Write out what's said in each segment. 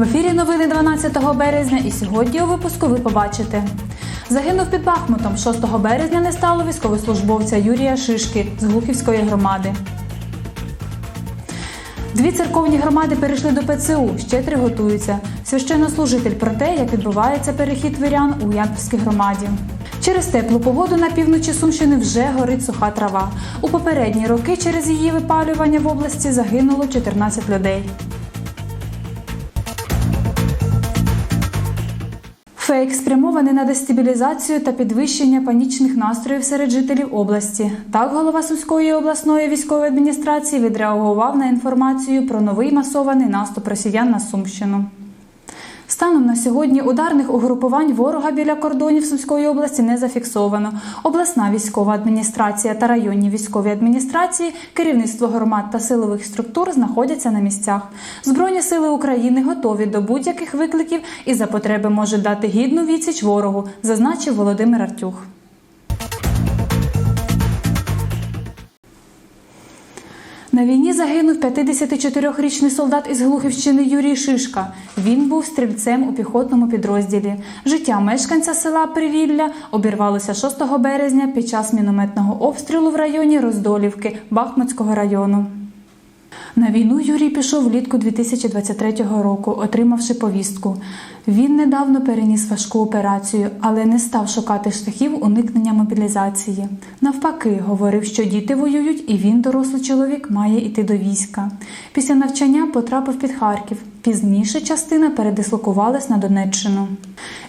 В ефірі новини 12 березня і сьогодні у випуску ви побачите. Загинув під Бахмутом 6 березня не стало військовослужбовця Юрія Шишки з Глухівської громади. Дві церковні громади перейшли до ПЦУ, ще три готуються. Священнослужитель про те, як відбувається перехід вірян у Ямпільській громаді. Через теплу погоду на півночі Сумщини вже горить суха трава. У попередні роки через її випалювання в області загинуло 14 людей. Фейк спрямований на дестабілізацію та підвищення панічних настроїв серед жителів області. Так, голова Сумської обласної військової адміністрації відреагував на інформацію про новий масований наступ росіян на Сумщину. Станом на сьогодні ударних угрупувань ворога біля кордонів Сумської області не зафіксовано. Обласна військова адміністрація та районні військові адміністрації, керівництво громад та силових структур знаходяться на місцях. Збройні сили України готові до будь-яких викликів і за потреби може дати гідну відсіч ворогу, зазначив Володимир Артюх. На війні загинув 54-річний солдат із Глухівщини Юрій Шишка. Він був стрільцем у піхотному підрозділі. Життя мешканця села Привілля обірвалося 6 березня під час мінометного обстрілу в районі Роздолівки Бахмутського району. На війну Юрій пішов влітку 2023 року, отримавши повістку. Він недавно переніс важку операцію, але не став шукати шляхів уникнення мобілізації. Навпаки, говорив, що діти воюють, і він, дорослий чоловік, має йти до війська. Після навчання потрапив під Харків. Пізніше частина передислокувалась на Донеччину.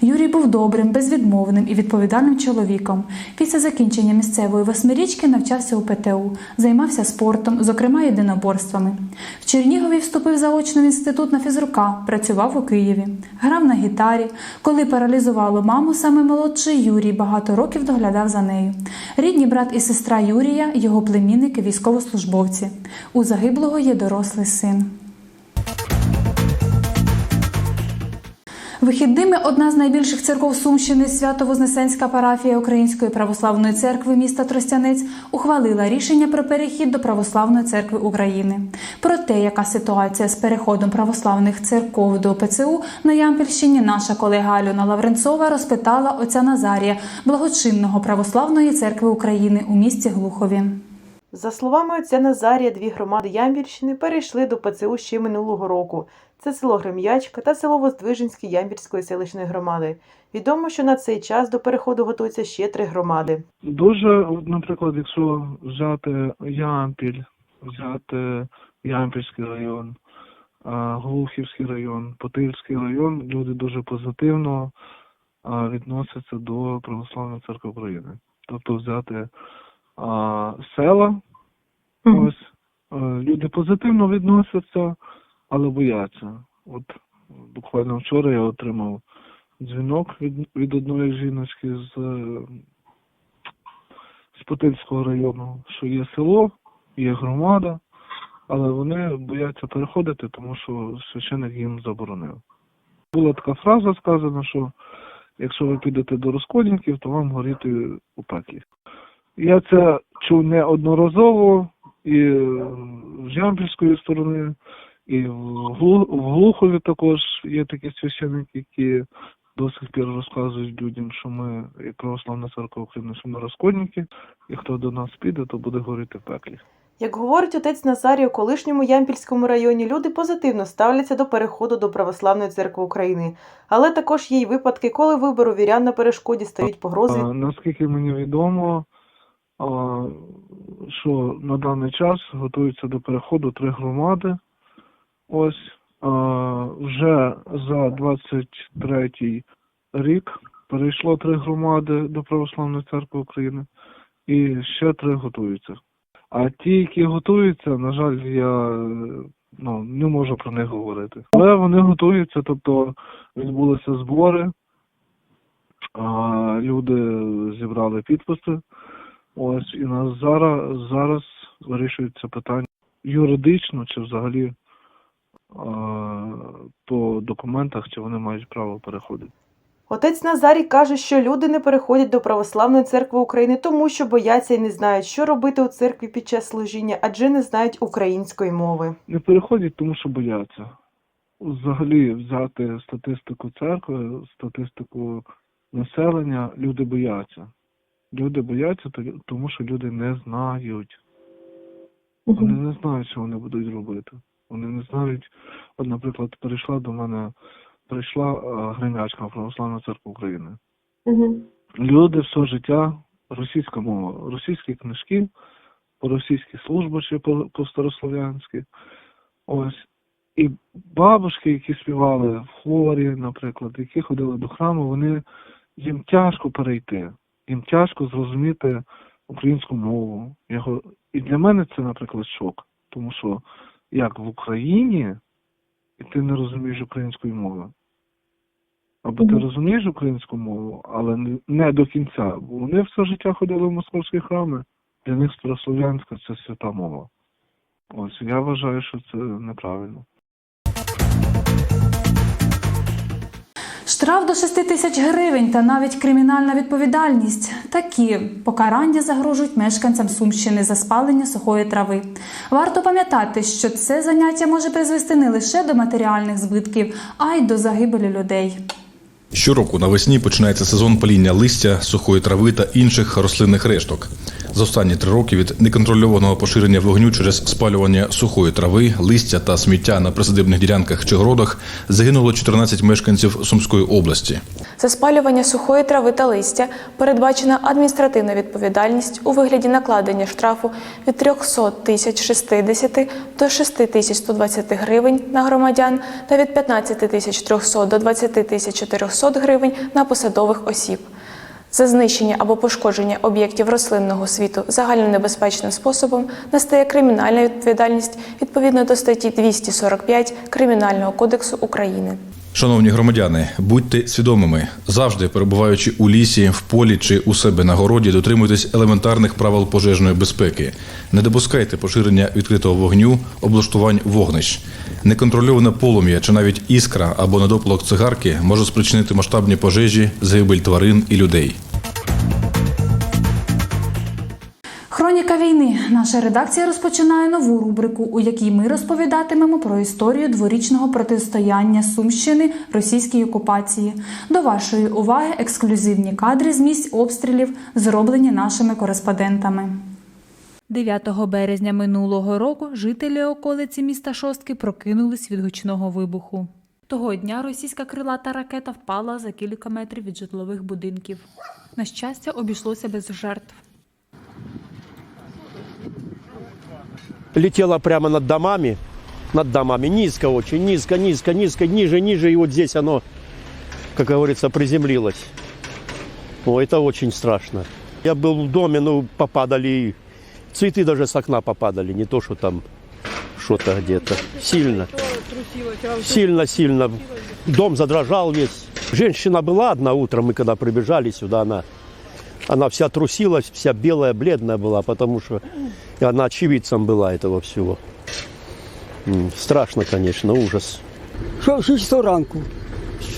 Юрій був добрим, безвідмовним і відповідальним чоловіком. Після закінчення місцевої восьмирічки навчався у ПТУ, займався спортом, зокрема єдиноборствами. В Чернігові вступив заочно в інститут на фізрука, працював у Києві, грав на гітарі. Коли паралізувало маму, саме молодший Юрій багато років доглядав за нею. Рідні брат і сестра Юрія, його племінники, військовослужбовці. У загиблого є дорослий син. Вихідними одна з найбільших церков Сумщини, Свято-Вознесенська парафія Української православної церкви міста Тростянець, ухвалила рішення про перехід до Православної церкви України. Про те, яка ситуація з переходом православних церков до ПЦУ на Ямпільщині, наша колега Альона Лавренцова розпитала отця Назарія, благочинного православної церкви України у місті Глухові. За словами отця Назарія, дві громади Ямбільщини перейшли до ПЦУ ще минулого року. Це село Грем'ячка та село Воздвиженське Ямбільської селищної громади. Відомо, що на цей час до переходу готуються ще три громади. Дуже, наприклад, якщо взяти Ямпіль, взяти Ямпільський район, Глухівський район, Потильський район, люди дуже позитивно відносяться до Православної церкви України. Тобто взяти а, села, ось е, люди позитивно відносяться, але бояться. От буквально вчора я отримав дзвінок від, від одної жіночки з е, з Потильського району, що є село, є громада, але вони бояться переходити, тому що священик їм заборонив. Була така фраза сказана, що якщо ви підете до розкольників, то вам горіти у пеклі. Я це чув неодноразово і з Ямпільської сторони, і в Глухові також є такі священники, які до сих пір розказують людям, що ми, як Православна церква України, що ми розкольники, і хто до нас піде, то буде горіти в пеклі. Як говорить отець Назарій, у колишньому Ямпільському районі люди позитивно ставляться до переходу до Православної церкви України, але також є й випадки, коли вибору вірян на перешкоді стають погрози. Наскільки мені відомо, що на даний час готуються до переходу три громади. Ось вже за 23 рік перейшло три громади до Православної церкви України, і ще три готуються. А ті, які готуються, на жаль, я ну, не можу про них говорити. Але вони готуються, тобто відбулися збори, люди зібрали підписи. Ось і нас зараз зараз вирішується питання юридично чи взагалі а, по документах, чи вони мають право переходити. Отець Назарій каже, що люди не переходять до Православної церкви України, тому що бояться і не знають, що робити у церкві під час служіння, адже не знають української мови. Не переходять, тому що бояться. взагалі взяти статистику церкви, статистику населення, люди бояться. Люди бояться, то- тому що люди не знають. Вони не знають, що вони будуть робити. Вони не знають. От, наприклад, прийшла до мене, прийшла е, Гремячка Православна церква України. Люди все життя, російська мова, російські книжки, по-російськи служби чи по- по-старослов'янськи. Ось. І бабушки, які співали в хорі, наприклад, які ходили до храму, вони їм тяжко перейти, їм тяжко зрозуміти українську мову. І для мене це, наприклад, шок. Тому що як в Україні, і ти не розумієш української мови. Або ти розумієш українську мову, але не до кінця. Бо вони все життя ходили в московські храми. Для них старослов'янська це свята мова. Ось я вважаю, що це неправильно. Штраф до 6 тисяч гривень та навіть кримінальна відповідальність. Такі покарання загрожують мешканцям Сумщини за спалення сухої трави. Варто пам'ятати, що це заняття може призвести не лише до матеріальних збитків, а й до загибелі людей. Щороку навесні починається сезон паління листя, сухої трави та інших рослинних решток. За останні три роки від неконтрольованого поширення вогню через спалювання сухої трави, листя та сміття на присадибних ділянках чи городах загинуло 14 мешканців Сумської області. За спалювання сухої трави та листя передбачена адміністративна відповідальність у вигляді накладення штрафу від 300 тисяч 60 до 6 тисяч 120 гривень на громадян та від 15 тисяч 300 до 20 тисяч 400 гривень на посадових осіб. За знищення або пошкодження об'єктів рослинного світу загальнонебезпечним способом настає кримінальна відповідальність відповідно до статті 245 Кримінального кодексу України. Шановні громадяни, будьте свідомими, завжди перебуваючи у лісі, в полі чи у себе на городі, дотримуйтесь елементарних правил пожежної безпеки. Не допускайте поширення відкритого вогню, облаштувань вогнищ. Неконтрольоване полум'я чи навіть іскра або недопалок цигарки може спричинити масштабні пожежі, загибель тварин і людей. Хроніка війни. Наша редакція розпочинає нову рубрику, у якій ми розповідатимемо про історію дворічного протистояння Сумщини російській окупації. До вашої уваги ексклюзивні кадри з місць обстрілів, зроблені нашими кореспондентами. 9 березня минулого року жителі околиці міста Шостки прокинулись від гучного вибуху. Того дня російська крилата ракета впала за кілька метрів від житлових будинків. На щастя, обійшлося без жертв. Летела прямо над домами, над домами, низко очень, низко, низко, низко, ниже, ниже, и вот здесь оно, как говорится, приземлилось. О, это очень страшно. Я был в доме, ну, попадали, цветы даже с окна попадали, не то, что там что-то где-то. Сильно. Сильно, сильно. Дом задрожал весь. Женщина была одна утром, мы когда прибежали сюда, она, она вся трусилась, вся белая, бледная была, потому что и она очевидцем была этого всего. М, Страшно, конечно, ужас. Що в 6 ранку.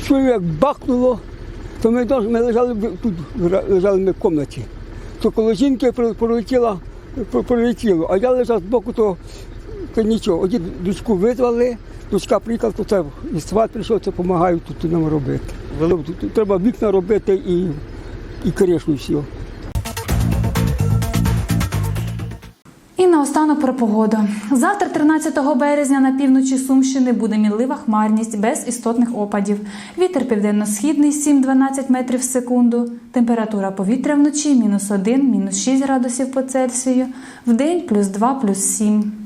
Що як бахнуло, то ми, дос- ми лежали в- тут, гра- лежали ми в кімнаті. То коло жінки про- пролетіло, про- пролетіло, а я лежав збоку, то, то нічого. Оді дочку визвали, дочка приїхала, то це і сват прийшов, це допомагають тут нам робити. Тут- тут Треба вікна робити і, і кришу і. І наостанок про погоду. Завтра, 13 березня, на півночі Сумщини буде мінлива хмарність без істотних опадів. Вітер південно-східний 7-12 метрів в секунду. Температура повітря вночі мінус 1, мінус 6 градусів по Цельсію. Вдень плюс 2, плюс 7.